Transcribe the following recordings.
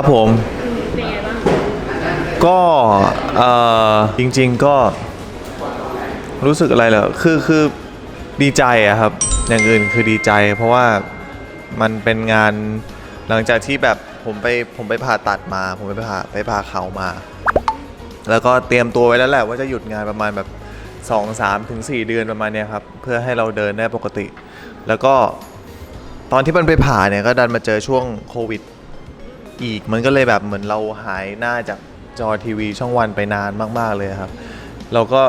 ครับผมเป็นไงบ้างก็เอ่อจริง ๆก็รู้สึกอะไรเหรอคือคือดีใจอะครับ อย่างอื่นคือดีใจ เพราะว่ามันเป็นงานหลังจากที่แบบผมไปผมไปผ่าตัดมา ผมไปผ่าไปผ่าเข่ามา แล้วก็เตรียมตัวไว้แล้วแหละว่าจะหยุดงานประมาณแบบ2 3ถึง4เดือนประมาณเนี้ยครับ เพื่อให้เราเดินได้ปกติ แล้วก็ตอนที่มันไปผ่าเนี่ยก็ดันมาเจอช่วงโควิด อีก มันก็เลยแบบเหมือนเราหายหน้าจากจอทีวีช่องวันไปนานมาก ๆเลยครับ เราก็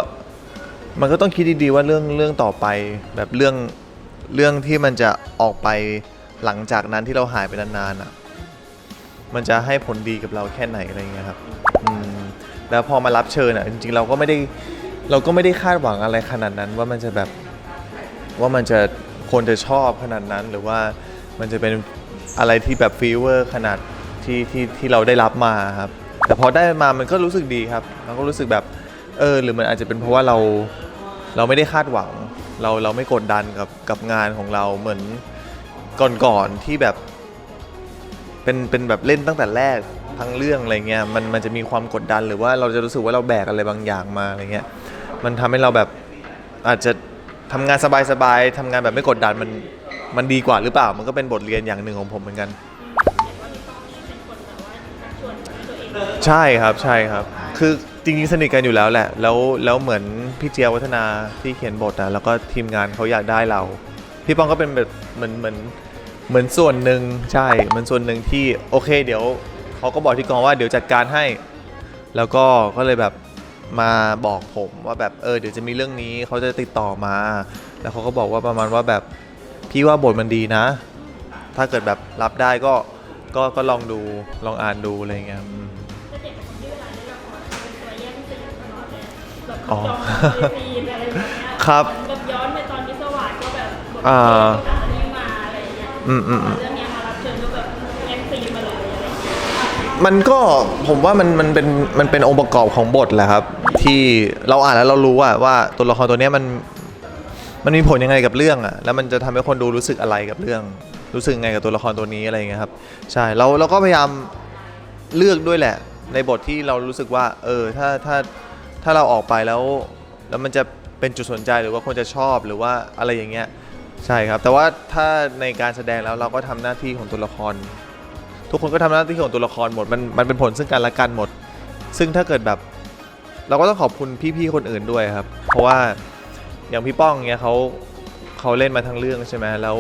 มันก็ต้องคิดดีๆว่าเรื่องเรื่องต่อไปแบบเรื่องเรื่องที่มันจะออกไปหลังจากนั้นที่เราหายไปนานๆอะ มันจะให้ผลดีกับเราแค่ไหนอะไรเงี้ยครับอืมแล้วพอมารับเชิญอะจริงๆเราก็ไม่ได้เราก็ไม่ได้คาดหวังอะไรขนาดนั้นว่ามันจะแบบว่ามันจะคนจะชอบขนาดนั้นหรือว่ามันจะเป็นอะไรที่แบบฟีเวอร์ขนาด ที่ที่ที่เราได้รับมาครับแต่พอได้มามันก็รู้สึกดีครับเราก็รู้สึกแบบเออหรือมันอาจจะเป็นเพราะว่าเราเราไม่ได้คาดหวัง เราเราไม่กดดันกับกับงานของเราเหมือนก่อนๆที่แบบ เป็นเป็นแบบเล่นตั้งแต่แรกทั้งเรื่องอะไรเงี้ยมันมันจะมีความกดดันหรือว่าเราจะรู้สึกว่าเราแบกอะไรบางอย่างมาอะไรเงี้ยมันทำให้เราแบบอาจจะทำงานสบายๆทำงานแบบไม่กดดันมันมันดีกว่าหรือเปล่า มันก็เป็นบทเรียนอย่างหนึ่งของผมเหมือนกัน ใช่ครับใช่ครับ คือจริงๆสนิทกันอยู่แล้วแหละ แล้วแล้วเหมือนพี่เจียวัฒนาที่เขียนบทนะแล้วก็ทีมงานเขาอยากได้เรา พี่ป้องก็เป็นแบบเหมือนเหมือนเหมือนส่วนหนึ่งใช่เหมือนส่วนหนึ่งที่โอเค เดี๋ยวเขาก็บอกที่กองว่าเดี๋ยวจัดการให้ แล้วก็ก็เลยแบบมาบอกผมว่าแบบเออเดี๋ยวจะมีเรื่องนี้เขาจะติดต่อมา แล้วเขาก็บอกว่าประมาณว่าแบบพี่ว่าบทมันดีนะ ถ้าเกิดแบบรับได้ก็ ก็ก็ลองดูลองอ่านดูอะไรอย่างเงี้ยอืมก็เด็กเป็นคนที่เวลาได้ละครเป็นตัวแย่งซีนตลอดเลยแบบอ๋เขาอจองซีนอะไรแบบเนี้ยครับแบบย้อนไปตอนพิศวาสก็แบบบทอ่าที่อันนี้มาอะไรอย่างเงี้ยอืมอืมอืมเรื่องเนี้ยมารับเชิญก็แบบแย่งซีนมาเลยอะไรอย่างเงี้ยมันก็ผมว่ามันมันเป็นมันเป็นองค์ประกอบของบทแหละครับ ที่เราอ่านแล้วเรารู้ว่าว่าตัวละครตัวเนี้ยมันมันมีผลยังไงกับเรื่องอะแล้วมันจะทำให้คนดูรู้สึกอะไรกับเรื่อง รู้สึกไงกับตัวละครตัวนี้อะไรอย่างเงี้ยครับใช่เราเราก็พยายามเลือกด้วยแหละ ในบทที่เรารู้สึกว่า เออถ้าถ้าถ้าเราออกไปแล้ว แล้วมันจะเป็นจุดสนใจหรือว่าคนจะชอบหรือว่าอะไรอย่างเงี้ยใช่ครับ แต่ว่าถ้าในการแสดงแล้วเราก็ทำหน้าที่ของตัวละคร ทุกคนก็ทำหน้าที่ของตัวละครหมดมันมันเป็นผลซึ่งกันและกันหมด ซึ่งถ้าเกิดแบบ เราก็ต้องขอบคุณพี่ๆคนอื่นด้วยครับ เพราะว่าอย่างพี่ป้องเนี้ยเขา เขาเล่นมาทั้งเรื่องใช่ไหมแล้ว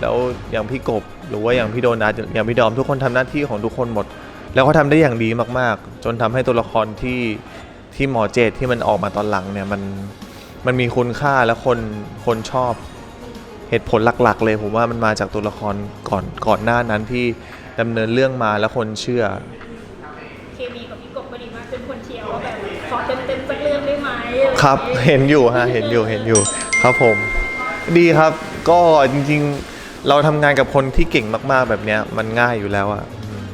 แล้วอย่างพี่กบหรือว่าอย่างพี่โดนัทอย่างพี่ดอมทุกคนทำหน้าที่ของทุกคนหมด แล้วเขาทำได้อย่างดีมากๆ จนทำให้ตัวละครที่ที่หมอเจตที่มันออกมาตอนหลังเนี่ยมันมันมีคุณค่าและคนคนชอบเหตุผลหลัก ๆ เลยผมว่ามันมาจากตัวละครก่อนก่อนหน้านั้นที่ดำเนินเรื่องมาแล้วคนเชื่อเคมีกับพี่กบก็ดีมากเป็นคนเชียร์ว่าแบบขอเต็มเต็มๆสักเรื่องได้ไหมอะไครับอย่างเงี้ยเห็นอยู่ฮะเห็นอยู่เห็นอยู่ครับผม ดีครับก็จริงๆ เราทำงานกับคนที่เก่งมากๆแบบเนี้ยมันง่ายอยู่แล้วอะอืม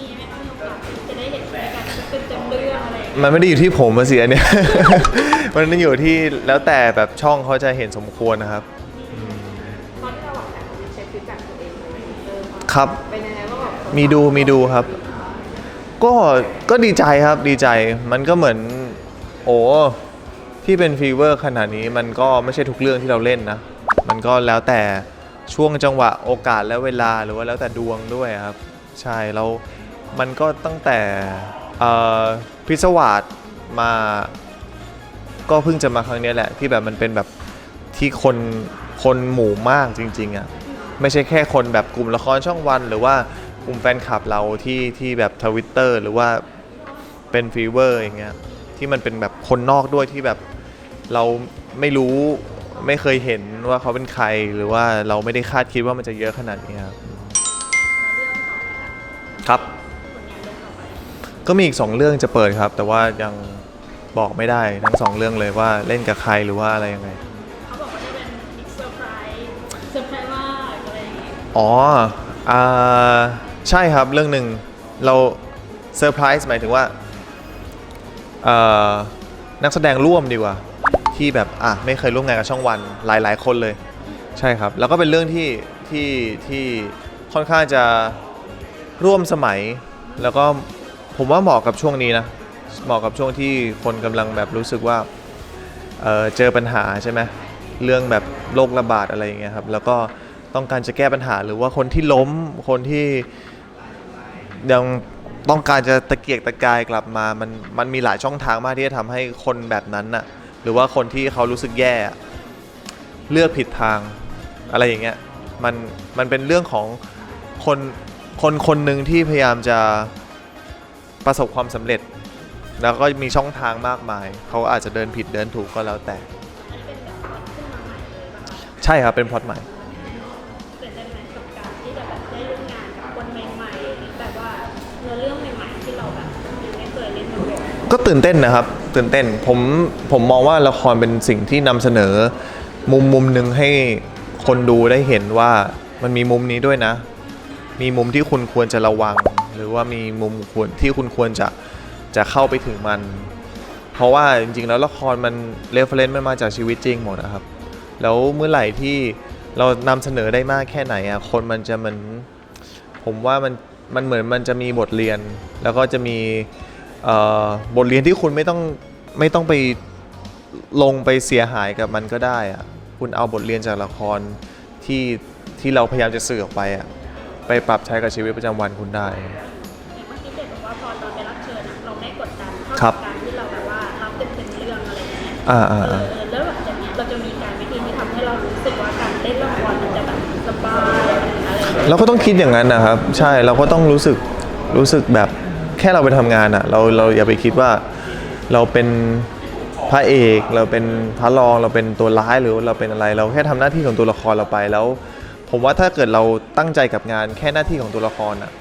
มีไหมคะมีโอกาสที่จะได้เห็นในการเต็มเต็มๆเรื่องอะไรอย่างเงี้ยมันไม่ได้อยู่ที่ผมอะสิอันเนี้ยมันต้องอยู่ที่แล้วแต่แบบช่องเขาจะเห็นสมควรนะครับ ตอนที่เราออกแบบเราเช็คฟีดแบ็กตัวเองเลยเออครับ เป็นยังไงบ้างแบบมีดูมีดูครับ ก็ก็ดีใจครับดีใจมันก็เหมือน โอ้ ที่เป็นฟีเวอร์ขนาดนี้มันก็ไม่ใช่ทุกเรื่องที่เราเล่นนะ มันก็แล้วแต่ช่วงจังหวะโอกาสและเวลาหรือว่าแล้วแต่ดวงด้วยครับ ใช่แล้วมันก็ตั้งแต่พิศวาสมาก็เพิ่งจะมาครั้งนี้แหละ ที่แบบมันเป็นแบบที่คนคนหมู่มากจริงๆอะไม่ใช่แค่คนแบบกลุ่มละครช่องวัน หรือว่ากลุ่มแฟนคลับเราที่ที่แบบทวิตเตอร์หรือว่าเป็นฟีเวอร์อย่างเงี้ยที่มันเป็นแบบคนนอกด้วยที่แบบ เราไม่รู้ไม่เคยเห็นว่าเขาเป็นใครหรือว่าเราไม่ได้คาดคิดว่ามันจะเยอะขนาดนี้ครับครับ ก็มีอีกสองเรื่องจะเปิดครับ แต่ว่ายังบอกไม่ได้ทั้งสองเรื่องเลยว่าเล่นกับใครหรือว่าอะไรยังไง เขาบอกว่าจะเป็นบิ๊กเซอร์ไพรส์เซอร์ไพรส์มากอะไรอย่างเงี้ยอ๋ออ่าใช่ครับเรื่องหนึ่งเราเซอร์ไพรส์หมายถึงว่าเอ่อนักแสดงร่วมดีกว่า ที่แบบอะไม่เคยร่วมงานกับช่องวันหลาย ๆ คนเลย ใช่ครับ แล้วก็เป็นเรื่องที่ที่ที่ค่อนข้างจะร่วมสมัย แล้วก็ผมว่าเหมาะกับช่วงนี้นะเหมาะกับช่วงที่คนกำลังแบบรู้สึกว่าเอ่อเจอปัญหาใช่ไหมเรื่องแบบโรคระบาดอะไรอย่างเงี้ยครับแล้วก็ต้องการจะแก้ปัญหาหรือว่าคนที่ล้มคนที่ยังต้องการจะตะเกียกตะกายกลับมา มันมันมีหลายช่องทางมากที่จะทำให้คนแบบนั้นน่ะ หรือว่าคนที่เขารู้สึกแย่ เลือกผิดทางอะไรอย่างเงี้ยมันมันเป็นเรื่องของคนคนคนหนึ่งที่พยายามจะประสบความสำเร็จ แล้วก็มีช่องทางมากมาย เขาอาจจะเดินผิดเดินถูกก็แล้วแต่ใหม่เลยป่ะคะใช่ครับ เป็นพล็อตใหม่ ก็ตื่นเต้นนะครับ ตื่นเต้นผมผมมองว่าละครเป็นสิ่งที่นำเสนอ มุมมุมหนึ่งให้คนดูได้เห็นว่ามันมีมุมนี้ด้วยนะ มีมุมที่คุณควรจะระวัง หรือว่ามีมุมควรที่คุณควรจะจะเข้าไปถึงมัน เพราะว่าจริงๆ แล้วละครมันเรฟเฟรนซ์มันมาจากชีวิตจริงหมดนะครับ แล้วเมื่อไหร่ที่เรานำเสนอได้มากแค่ไหนอะคนมันจะเหมือนผมว่ามันมันเหมือนมันจะมีบทเรียน แล้วก็จะมี บทเรียนที่คุณไม่ต้องไม่ต้องไปลงไปเสียหายกับมันก็ได้อะคุณเอาบทเรียนจากละครที่ที่เราพยายามจะสื่อออกไปอะไปปรับใช้กับชีวิตประจำวันคุณได้ อย่างเมื่อกี้เด็กบอกว่าพอตอนไปรับเชิญอะเราไม่กดดันเท่าครักับบการที่เราแบบว่ารับเต็มเต็มๆเรื่องอะไรอย่างเงี้ยอ่าเออ่าออ่าเออแล้วหลังจากนี้เราจะมีการวิธีที่ทำให้เรารู้สึกว่าการเล่นละครมันจะแบบสบายอะไรอย่างเงี้ยเราก็ต้องคิดอย่างนั้นนะครับ ใช่เราก็ต้องรู้สึกรู้สึกแบบ แค่เราไปทำงานอะเราเราอย่าไปคิดว่าเราเป็นพระเอกเราเป็นพระรองเราเป็นตัวร้ายหรือเราเป็นอะไร เราแค่ทำหน้าที่ของตัวละครเราไปแล้ว ผมว่าถ้าเกิดเราตั้งใจกับงานแค่หน้าที่ของตัวละครอะ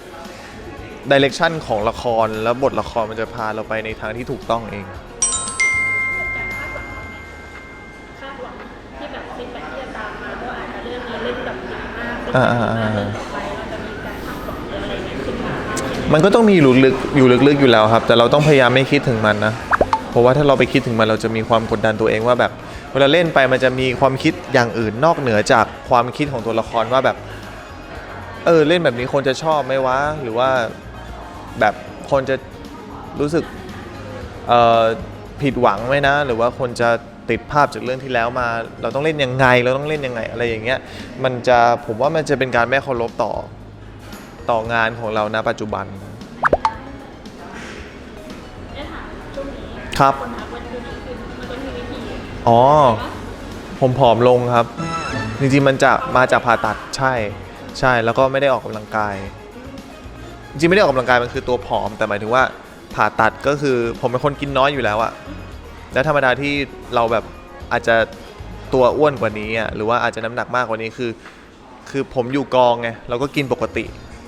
ดิเรกชันของละครแล้วบทละครมันจะพาเราไปในทางที่ถูกต้องเองการคาดหวังเราเนี่ยคาดหวังที่แบบฟีดแบ็กที่จะตามมาก็อาจจะเรื่องนี้เล่นแบบดีมากเป็นอ่า มันก็ต้องมีอยู่ลึกๆอยู่ลึกๆอยู่แล้วครับ แต่เราต้องพยายามไม่คิดถึงมันนะ เพราะว่าถ้าเราไปคิดถึงมันเราจะมีความกดดันตัวเองว่าแบบ เวลาเล่นไปมันจะมีความคิดอย่างอื่นนอกเหนือจากความคิดของตัวละครว่าแบบ เออเล่นแบบนี้คนจะชอบไหมวะ หรือว่าแบบคนจะรู้สึกเออผิดหวังไหมนะ หรือว่าคนจะติดภาพจากเรื่องที่แล้วมา เราต้องเล่นยังไง เราต้องเล่นยังไงอะไรอย่างเงี้ย มันจะผมว่ามันจะเป็นการไม่เคารพต่อ ต่องานของเราณปัจจุบัน ได้ถามช่วงนี้ครับ คนทักวันดูดีขึ้นมันก็มีวิธีอ๋อปะผมผอมลงครับ จริงๆมันจะมาจากผ่าตัดใช่ ใช่แล้วก็ไม่ได้ออกกำลังกาย จริงๆไม่ได้ออกกำลังกายมันคือตัวผอมแต่หมายถึงว่าผ่าตัดก็คือผมเป็นคนกินน้อยอยู่แล้วอะแล้วธรรมดาที่เราแบบอาจจะตัวอ้วนกว่านี้อะหรือว่าอาจจะน้ำหนักมากกว่านี้คือ คือผมอยู่กองไงเราก็กินปกติ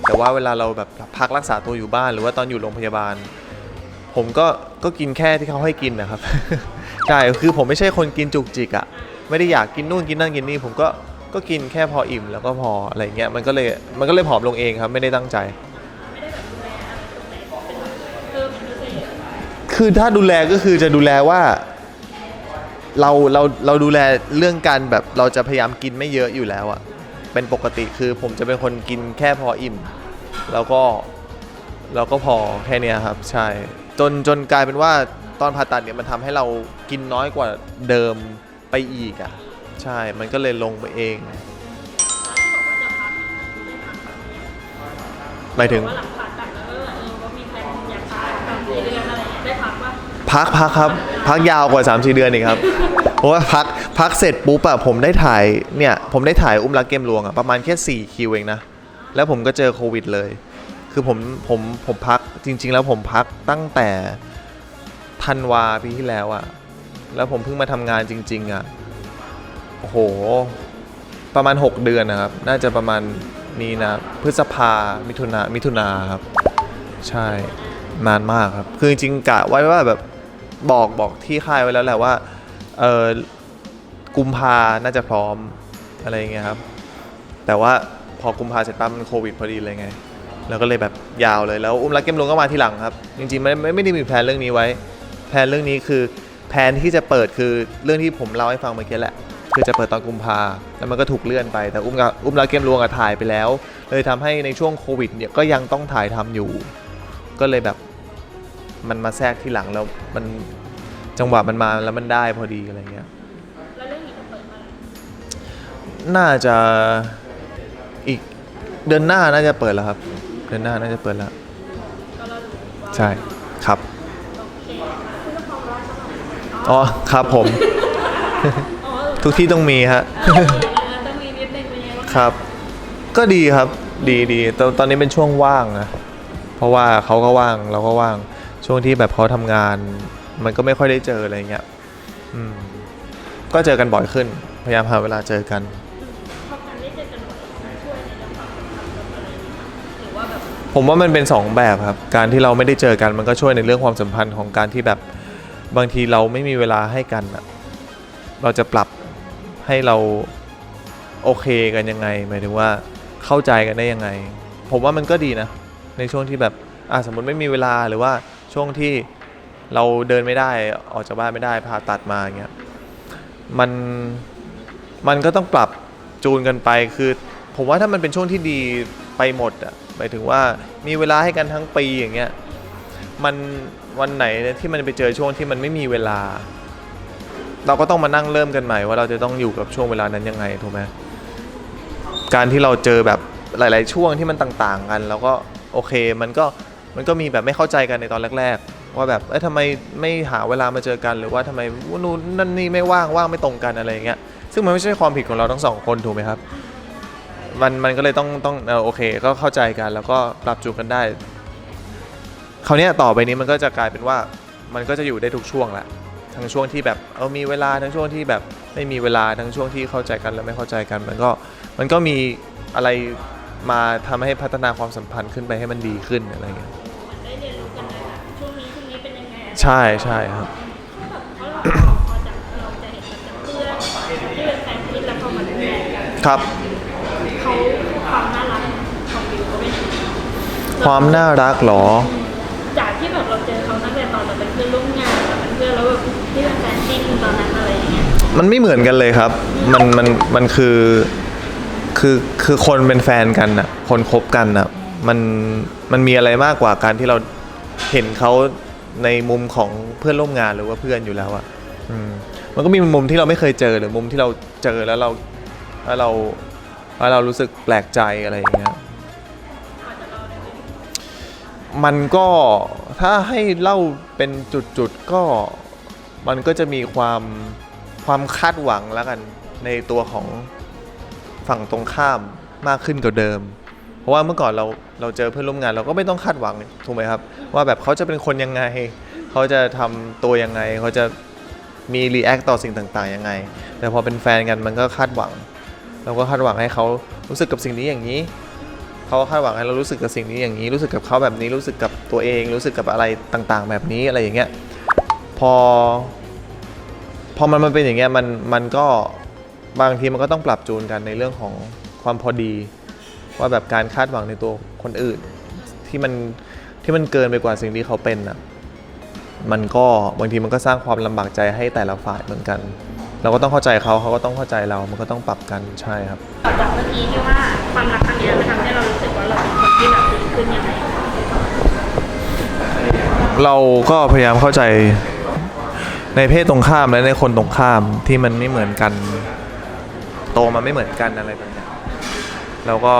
แต่ว่าเวลาเราแบบพักรักษาตัวอยู่บ้าน หรือว่าตอนอยู่โรงพยาบาล ผมก็ก็กินแค่ที่เขาให้กินนะครับ ใช่คือผมไม่ใช่คนกินจุกจิกอะไม่ได้อยากกินนู่นกินนั่นกินนี่ ผมก็ก็กินแค่พออิ่มแล้วก็พออะไรเงี้ยมันก็เลยมันก็เลยผอมลงเองครับ ไม่ได้ตั้งใจ คือถ้าดูแลก็คือจะดูแลว่าเราเราเราดูแลเรื่องการแบบเราจะพยายามกินไม่เยอะอยู่แล้วอะเป็นปกติคือผมจะเป็นคนกินแค่พออิ่ม แล้วก็เราก็พอแค่เนี้ยครับ ใช่จนจนกลายเป็นว่าตอนผ่าตัดเนี่ยมันทำให้เรากินน้อยกว่าเดิมไปอีกอะใช่มันก็เลยลงไปเอง หมายถึง ว่าหลังผ่าตัดแล้วเออเออว่ามีแผนอยากพักแบบเดือนอะไรอย่างเงี้ยได้พักว่าพักพักครับ พักยาวกว่า3 4เดือนอีกครับ เพราะว่าพักพักเสร็จปุ๊บอะผมได้ถ่ายเนี่ย ผมได้ถ่ายอุ้มรักเกมลวงอะประมาณแค่4คิวเองนะ แล้วผมก็เจอโควิดเลย คือผมผมผมพักจริง ๆ แล้วผมพักตั้งแต่ธันวาปีที่แล้วอะแล้วผมเพิ่งมาทำงานจริง ๆอะโอ้โห ประมาณ 6 เดือนนะครับ น่าจะประมาณมีนะ พฤษภา มิถุนา มิถุนาครับ ใช่ นานมากครับ คือจริงๆกะไว้ว่าแบบบอกบอกที่ค่ายไว้แล้วแหละว่า เออกุมภาน่าจะพร้อมอะไรเงี้ยครับ แต่ว่า พอกุมภาเสร็จปั๊บมันโควิดพอดีเลยไง แล้วก็เลยแบบยาวเลยแล้วอุ้มรักเกมลงก็มาทีหลังครับ จริงๆไม่ไม่ไม่ได้มีแผนเรื่องนี้ไว้แผนเรื่องนี้คือแผนที่จะเปิดคือเรื่องที่ผมเล่าให้ฟังเมื่อกี้แหละ คือจะเปิดตอนกุมภาแล้วมันก็ถูกเลื่อนไปแต่อุ้มกับอุ้มรักเกมลวงอะถ่ายไปแล้ว เลยทำให้ในช่วงโควิดเนี่ยก็ยังต้องถ่ายทำอยู่ ก็เลยแบบมันมาแทรกที่หลังแล้วมันจังหวะมันมาแล้วมันได้พอดีอะไรเงี้ยแล้วเรื่องนี้จะเปิดเมื่อไหร่น่าจะอีก เดือนหน้าน่าจะเปิดแล้วครับ เดือนหน้าน่าจะเปิดแล้ว ก็เราดูว่าใช่ครับ โอเคคุณจะความรักสำหรับอ๋อครับผม อ๋อทุกที่ต้องมีฮะ เออต้องมีนิดนึงเป็นไงบ้างครับ ก็ดีครับ ดีดีตอนตอนนี้เป็นช่วงว่างนะ เพราะว่าเขาก็ว่างเราก็ว่าง ช่วงที่แบบเขาทำงาน มันก็ไม่ค่อยได้เจออะไรเงี้ย อืม ก็เจอกันบ่อยขึ้น พยายามหาเวลาเจอกัน ผมว่ามันเป็นสองแบบครับ การที่เราไม่ได้เจอกันมันก็ช่วยในเรื่องความสัมพันธ์ของการที่แบบบางทีเราไม่มีเวลาให้กันอะเราจะปรับให้เราโอเคกันยังไงหมายถึงว่าเข้าใจกันได้ยังไง ผมว่ามันก็ดีนะ ในช่วงที่แบบอะสมมติไม่มีเวลาหรือว่าช่วงที่เราเดินไม่ได้ออกจากบ้านไม่ได้ผ่าตัดมาอย่างเงี้ยมันมันก็ต้องปรับจูนกันไปคือ ผมว่าถ้ามันเป็นช่วงที่ดีไปหมดอะ หมายถึงว่ามีเวลาให้กันทั้งปีอย่างเงี้ยมันวันไหนที่มันไปเจอช่วงที่มันไม่มีเวลา เราก็ต้องมานั่งเริ่มกันใหม่ว่าเราจะต้องอยู่กับช่วงเวลานั้นยังไงถูกไหมการที่เราเจอแบบหลาย ๆ ช่วงที่มันต่างๆ กัน แล้วก็โอเคมันก็มันก็มีแบบไม่เข้าใจกันในตอนแรก ๆ ว่าแบบเอ้ยทำไมไม่หาเวลามาเจอกันหรือว่าทำไมนู่นนั่นนี่ไม่ว่างว่างไม่ตรงกันอะไรอย่างเงี้ยซึ่งมันไม่ใช่ความผิดของเราทั้งสองคนถูกไหมครับ มันมันก็เลยต้องต้องเออโอเค ก็เข้าใจกันแล้วก็ปรับจูนกันได้คราวเนี้ยต่อไปนี้มันก็จะกลายเป็นว่ามันก็จะอยู่ได้ทุกช่วงแหละทั้งช่วงที่แบบเออมีเวลาทั้งช่วงที่แบบไม่มีเวลาทั้งช่วงที่เข้าใจกันและไม่เข้าใจกัน มันก็มันก็มีอะไรมาทำให้พัฒนาความสัมพันธ์ขึ้นไปให้มันดีขึ้นอะไรเงี้ยเหมือนได้เรียนรู้กันได้แบบช่วงนี้ช่วงนี้เป็นยังไงอะใช่ใช่ครับแบบเพราะเราพอจากเราจะเห็นมันจากเพื่อนที่เป็นแฟนคิดแล้วพอมาเป็นแฟนกันครับ เขาความน่ารักของวิวก็เป็นยังไง ความน่ารักเหรอ จากที่แบบเราเจอเขาตั้งแต่ตอนเราเป็นเพื่อนร่วมงานเราเป็นเพื่อนแล้วแบบที่เป็นแฟนจิ้นตอนนั้นอะไรอย่างเงี้ยมันไม่เหมือนกันเลยครับ มันมันมันคือคือคือคนเป็นแฟนกันน่ะ คนคบกันน่ะ มันมันมีอะไรมากกว่าการที่เราเห็นเขาในมุมของเพื่อนร่วมงานหรือว่าเพื่อนอยู่แล้วอะอืมมันก็มีมุมที่เราไม่เคยเจอหรือมุมที่เราเจอแล้วเราแล้วเราแล้วเรารู้สึกแปลกใจอะไรอย่างเงี้ย มันก็ถ้าให้เล่าเป็นจุดๆก็มันก็จะมีความความคาดหวังแล้วกันในตัวของฝั่งตรงข้ามมากขึ้นกว่าเดิม เพราะว่าเมื่อก่อนเราเราเจอเพื่อนร่วมงาน เราก็ไม่ต้องคาดหวังถูกไหมครับ ว่าแบบเขาจะเป็นคนยังไง เขาจะทำตัวยังไง เขาจะมีรีแอคต่อสิ่งต่างๆยังไง แต่พอเป็นแฟนกันมันก็คาดหวัง เราก็คาดหวังให้เขารู้สึกกับสิ่งนี้อย่างนี้ เขาคาดหวังให้เรารู้สึกกับสิ่งนี้อย่างนี้รู้สึกกับเขาแบบนี้รู้สึกกับตัวเอง รู้สึกกับอะไรต่างๆ แบบนี้อะไรอย่างเงี้ยพอ พอมันมันเป็นอย่างเงี้ยมันมันก็บางทีมันก็ต้องปรับจูนกันในเรื่องของความพอดี ว่าแบบการคาดหวังในตัวคนอื่น ที่มันที่มันเกินไปกว่าสิ่งที่เขาเป็นอะมันก็บางทีมันก็สร้างความลำบากใจให้แต่ละฝ่ายเหมือนกัน เราก็ต้องเข้าใจเขาเขาก็ต้องเข้าใจเรา มันก็ต้องปรับกันใช่ครับต่อจากเมื่อกี้ที่ว่าความรักครั้งเนี้ยมันทำให้เรารู้สึกว่าเราเป็นคนที่แบบดีขึ้นยังไงเราก็พยายามเข้าใจในเพศตรงข้ามและในคนตรงข้ามที่มันไม่เหมือนกัน โตมาไม่เหมือนกันอะไรแบบเนี้ยเราก็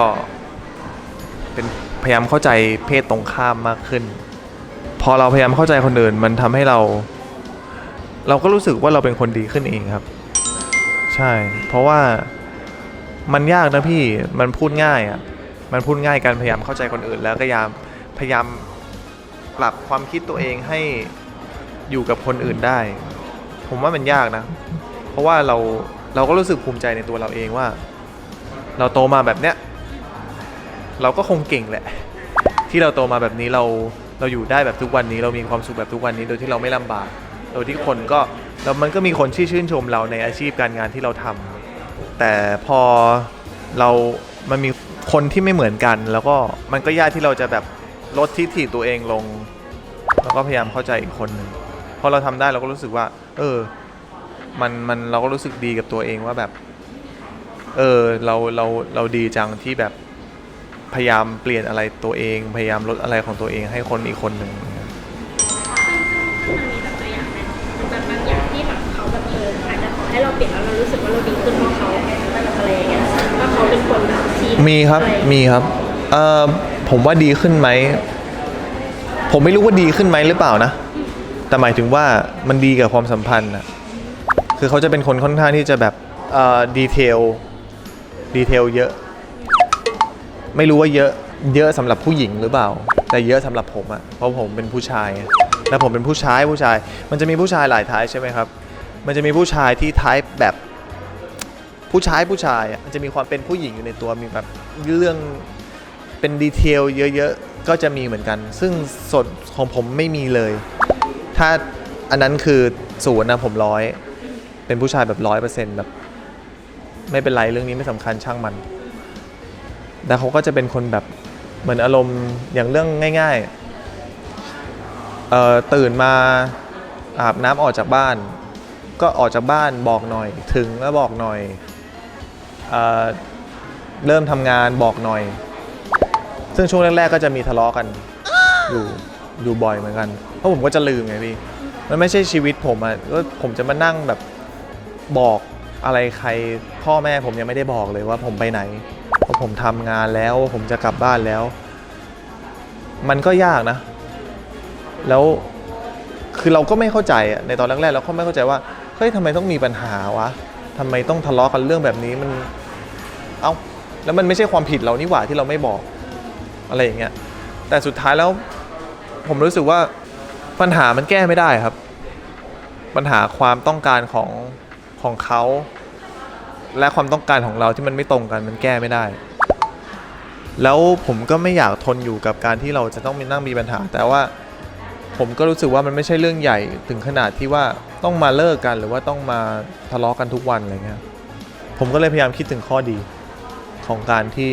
เป็นพยายามเข้าใจเพศตรงข้ามมากขึ้น พอเราพยายามเข้าใจคนอื่น มันทำให้เรา เราก็รู้สึกว่าเราเป็นคนดีขึ้นเองครับ ใช่ เพราะว่ามันยากนะพี่มันพูดง่ายอะ่ะมันพูดง่ายการพยายามเข้าใจคนอื่น แล้วก็พยายามพยายามปรับความคิดตัวเองให้อยู่กับคนอื่นได้ ผมว่ามันยากนะ เพราะว่าเราเราก็รู้สึกภูมิใจในตัวเราเองว่า เราโตมาแบบเนี้ยเราก็คงเก่งแหละ ที่เราโตมาแบบนี้เราเราอยู่ได้แบบทุกวันนี้ เรามีความสุขแบบทุกวันนี้โดยที่เราไม่ลำบาก โดยที่คนก็แล้วมันก็มีคนที่ชื่นชมเราในอาชีพการงานที่เราทำแต่พอเรามันมีคนที่ไม่เหมือนกัน แล้วก็มันก็ยากที่เราจะแบบลดทิฐิตัวเองลง แล้วก็พยายามเข้าใจอีกคนหนึ่งพอเราทำได้เราก็รู้สึกว่า เออ มันมันเราก็รู้สึกดีกับตัวเองว่าแบบ เออเราเราเราดีจังที่แบบพยายามเปลี่ยนอะไรตัวเอง พยายามลดอะไรของตัวเองให้คนอีกคนหนึ่ง มีครับมีครับเอ่อผมว่าดีขึ้นไหม ผมไม่รู้ว่าดีขึ้นไหมหรือเปล่านะ แต่หมายถึงว่ามันดีกับความสัมพันธ์นะคือเขาจะเป็นคนค่อนข้างที่จะแบบเอ่อดีเทลดีเทลเยอะ ไม่รู้ว่าเยอะเยอะสำหรับผู้หญิงหรือเปล่า แต่เยอะสำหรับผมอะเพราะผมเป็นผู้ชายแล้วผมเป็นผู้ชายผู้ชาย มันจะมีผู้ชายหลายท้ายใช่ไหมครับ มันจะมีผู้ชายที่ท้ายแบบ ผู้ชายผู้ชายอะมันจะมีความเป็นผู้หญิงอยู่ในตัวมีแบบเรื่องเป็นดีเทลเยอะๆ ก็จะมีเหมือนกัน ซึ่งสดของผมไม่มีเลย ถ้าอันนั้นคือศูนย์นะผมร้อยเป็นผู้ชายแบบร้อยเปอร์เซ็นต์แบบ ไม่เป็นไรเรื่องนี้ไม่สำคัญช่างมัน แต่เขาก็จะเป็นคนแบบเหมือนอารมณ์อย่างเรื่องง่ายๆเอ่อตื่นมาอาบน้ำออกจากบ้าน ก็ออกจากบ้านบอกหน่อยถึงแล้วบอกหน่อย เเริ่มทำงานบอกหน่อย ซึ่งช่วงแรกๆก็จะมีทะเลาะกันอยู่อยู่บ่อยเหมือนกัน เพราะผมก็จะลืมไงพี่ มันไม่ใช่ชีวิตผมอะก็ผมจะมานั่งแบบบอกอะไรใครพ่อแม่ผมยังไม่ได้บอกเลยว่าผมไปไหนว่าผมทำงานแล้วผมจะกลับบ้านแล้ว มันก็ยากนะ แล้วคือเราก็ไม่เข้าใจอะในตอนแรกๆเราก็ไม่เข้าใจว่าเฮ้ยทำไมต้องมีปัญหาวะ ทำไมต้องทะเลาะกันเรื่องแบบนี้มันเอ้าแล้วมันไม่ใช่ความผิดเรานี่หว่าที่เราไม่บอกอะไรอย่างเงี้ยแต่สุดท้ายแล้วผมรู้สึกว่าปัญหามันแก้ไม่ได้ครับ ปัญหาความต้องการของของเขาและความต้องการของเราที่มันไม่ตรงกันมันแก้ไม่ได้ แล้วผมก็ไม่อยากทนอยู่กับการที่เราจะต้องมีนั่งมีปัญหา แต่ว่าผมก็รู้สึกว่ามันไม่ใช่เรื่องใหญ่ถึงขนาดที่ว่า ต้องมาเลิกกันหรือว่าต้องมาทะเลาะกันทุกวันอะไรเงี้ยผมก็เลยพยายามคิดถึงข้อดีของการที่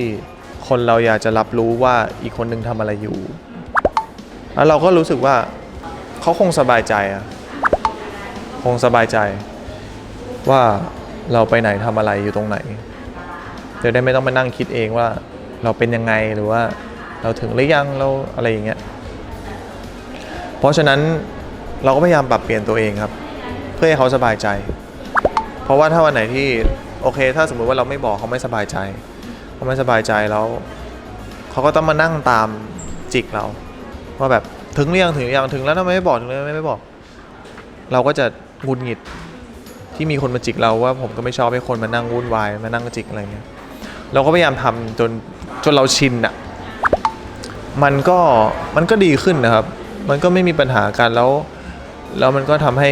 คนเราอยากจะรับรู้ว่าอีกคนนึงทำอะไรอยู่แล้วเราก็รู้สึกว่าเขาคงสบายใจอะคงสบายใจ ว่าเราไปไหนทำอะไรอยู่ตรงไหนจะได้ไม่ต้องมานั่งคิดเองว่าเราเป็นยังไงหรือว่าเราถึงหรือยังเราอะไรอย่างเงี้ย เพราะฉะนั้นเราก็พยายามปรับเปลี่ยนตัวเองครับ เพื่อให้เขาสบายใจ เพราะว่าถ้าวันไหนที่โอเค ถ้าสมมุติว่าเราไม่บอกเขาไม่สบายใจเขาไม่สบายใจแล้วเขาก็ต้องมานั่งตามจิกเราว่าแบบถึงหรือยังถึงหรือยังถึงแล้วทำไมไม่บอกถึงแล้วทำไมไม่บอก เราก็จะหงุดหงิดที่มีคนมาจิกเราว่าผมก็ไม่ชอบให้คนมานั่งวุ่นวายมานั่งจิกอะไรเงี้ยเราก็พยายามทำจนจนเราชินอะมันก็มันก็ดีขึ้นนะครับ มันก็ไม่มีปัญหากันแล้ว แล้วมันก็ทำให้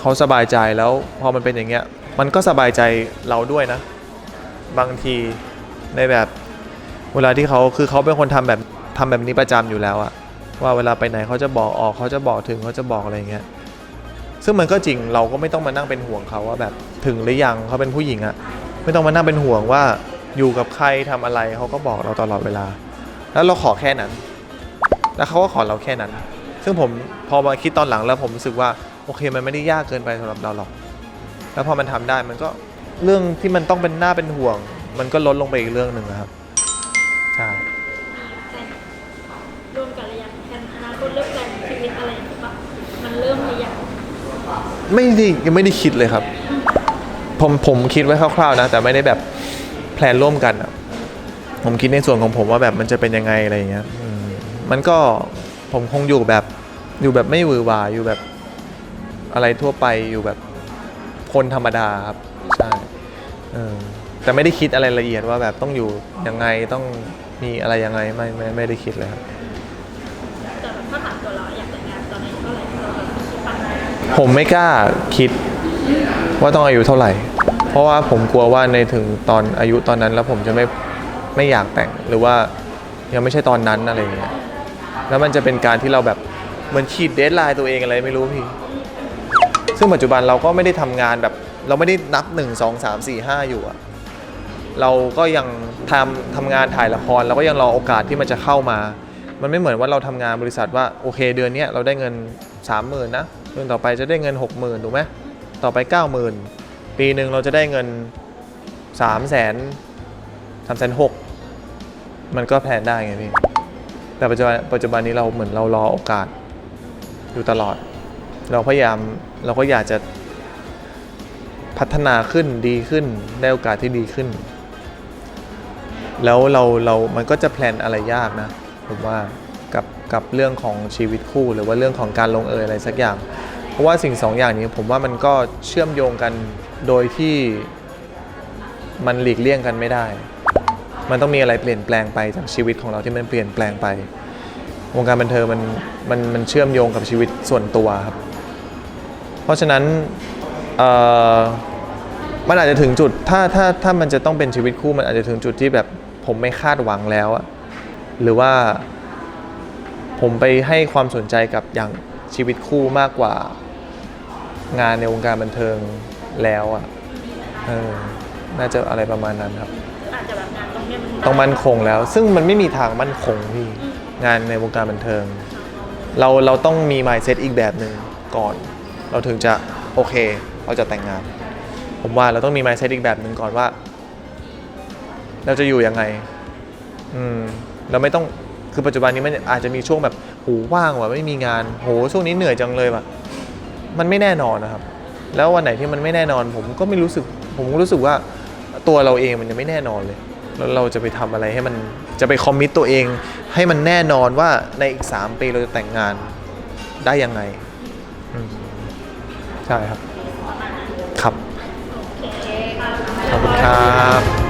เขาสบายใจแล้วพอมันเป็นอย่างเงี้ยมันก็สบายใจเราด้วยนะ บางทีในแบบเวลาที่เขาคือเขาเป็นคนทำแบบทำแบบนี้ประจำอยู่แล้วอะว่าเวลาไปไหนเขาจะบอกออกเขาจะบอกถึงเขาจะบอกอะไรเงี้ยซึ่งมันก็จริงเราก็ไม่ต้องมานั่งเป็นห่วงเขาว่าแบบถึงหรือยังเขาเป็นผู้หญิงอะไม่ต้องมานั่งเป็นห่วงว่าอยู่กับใครทำอะไรเขาก็บอกเราตลอดเวลา แล้วเราขอแค่นั้น แล้วเขาก็ขอเราแค่นั้น ซึ่งผมพอมาคิดตอนหลังแล้วผมรู้สึกว่า โอเคมันไม่ได้ยากเกินไปสำหรับเราหรอก แล้วพอมันทำได้มันก็เรื่องที่มันต้องเป็นหน้าเป็นห่วง มันก็ลดลงไปอีกเรื่องหนึ่งนะครับใช่แผนร่วมกันหรือยังแผนอนาคตเรื่องการชีวิตอะไรอย่างเงี้ยปะมันเริ่มหรือยังไม่ได้ยังไม่ได้คิดเลยครับ ผมผมคิดไว้คร่าวๆนะ แต่ไม่ได้แบบแพลนร่วมกันอะผมคิดในส่วนของผมว่าแบบมันจะเป็นยังไงอะไรอย่างเงี้ยอืมมันก็ผมคงอยู่แบบอยู่แบบไม่หวือหวาอยู่แบบ อะไรทั่วไปอยู่แบบคนธรรมดาครับใช่เออแต่ไม่ได้คิดอะไรละเอียดว่าแบบต้องอยู่ยังไงต้องมีอะไรยังไงไม่ไม่ไม่ได้คิดเลยครับแต่แบบถ้าถามตัวเราอยากแต่งงานตอนอายุเท่าไหร่เราแบบคิดปะผมไม่กล้าคิดว่าต้องอายุเท่าไหร่ เพราะว่าผมกลัวว่าในถึงตอนอายุตอนนั้นแล้วผมจะไม่ไม่อยากแต่งหรือว่ายังไม่ใช่ตอนนั้นอะไรอย่างเงี้ยแล้วมันจะเป็นการที่เราแบบเหมือนขีดเดทไลน์ตัวเองอะไรไม่รู้พี่ ซึ่งปัจจุบันเราก็ไม่ได้ทำงานแบบเราไม่ได้นับ 1 2 3 4 5 อยู่อะเราก็ยังทำทำงานถ่ายละครเราก็ยังรอโอกาสที่มันจะเข้ามา มันไม่เหมือนว่าเราทำงานบริษัทว่าโอเคเดือนนี้เราได้เงิน 30,000นะเดือนต่อไปจะได้เงิน 60,000ถูกไหมต่อไป 90,000 ปีหนึ่งเราจะได้เงิน 3 0 0 0 0 0 3 6 0 0 0มันก็แพลนได้ไงพี่แต่ปัจจุบันปัจจุบันนี้เราเหมือนเรารอโอกาสอยู่ตลอด เราพยายาม เราก็อยากจะพัฒนาขึ้นดีขึ้นได้โอกาสที่ดีขึ้น แล้วเราเรามันก็จะแพลนอะไรยากนะผมว่ากับกับเรื่องของชีวิตคู่หรือว่าเรื่องของการลงเอยอะไรสักอย่าง เพราะว่าสิ่งสองอย่างนี้ผมว่ามันก็เชื่อมโยงกันโดยที่มันหลีกเลี่ยงกันไม่ได้ มันต้องมีอะไรเปลี่ยนแปลงไปจากชีวิตของเราที่มันเปลี่ยนแปลงไป วงการบันเทิงมันมันมันเชื่อมโยงกับชีวิตส่วนตัวครับ เพราะฉะนั้นเอ่อมันอาจจะถึงจุดถ้าถ้าถ้ามันจะต้องเป็นชีวิตคู่มันอาจจะถึงจุดที่แบบผมไม่คาดหวังแล้วอะหรือว่าผมไปให้ความสนใจกับอย่างชีวิตคู่มากกว่างานในวงการบันเทิงแล้วอะเออน่าจะอะไรประมาณนั้นครับ อาจจะแบบงานตรงเนี้ยมันต้องมั่นคงแล้ว ซึ่งมันไม่มีทางมั่นคงพี่งานในวงการบันเทิง เราเราต้องมี mindset อีกแบบหนึ่งก่อน เราถึงจะโอเค เราจะแต่งงาน ผมว่าเราต้องมี mindset อีกแบบหนึ่งก่อนว่า เราจะอยู่ยังไง อืม เราไม่ต้องคือปัจจุบันนี้มันอาจจะมีช่วงแบบโหว่างว่ะไม่มีงานโหช่วงนี้เหนื่อยจังเลยว่ะมันไม่แน่นอนนะครับ แล้ววันไหนที่มันไม่แน่นอน ผมก็ไม่รู้สึก ผมก็รู้สึกว่าตัวเราเองมันยังไม่แน่นอนเลยแล้วเราจะไปทำอะไรให้มันจะไปคอมมิตตัวเอง ให้มันแน่นอนว่าในอีก 3 ปีเราจะแต่งงานได้ยังไงอืม ใช่ครับ ครับ ขอบคุณครับ